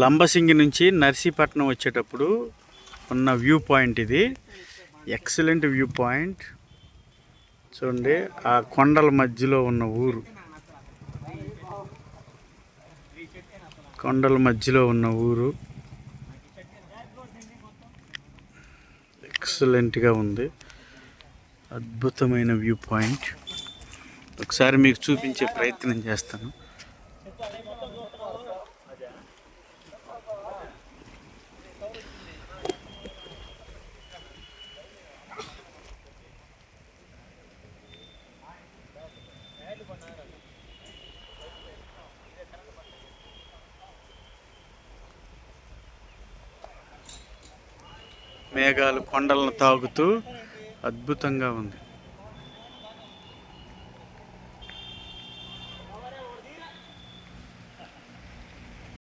లంబసింగి నుంచి నర్సీపట్నం వచ్చేటప్పుడు ఉన్న వ్యూ పాయింట్ ఇది. Excellent view point. చూడండి ఆ కొండల మధ్యలో ఉన్న ఊరు. కొండల మధ్యలో ఉన్న ఊరు. ఎక్సలెంట్గా ఉంది. అద్భుతమైన వ్యూ పాయింట్ ఒకసారి మీకు చూపించే ప్రయత్నం చేస్తాను. మేఘాలు కొండలను తాగుతూ అద్భుతంగా ఉంది.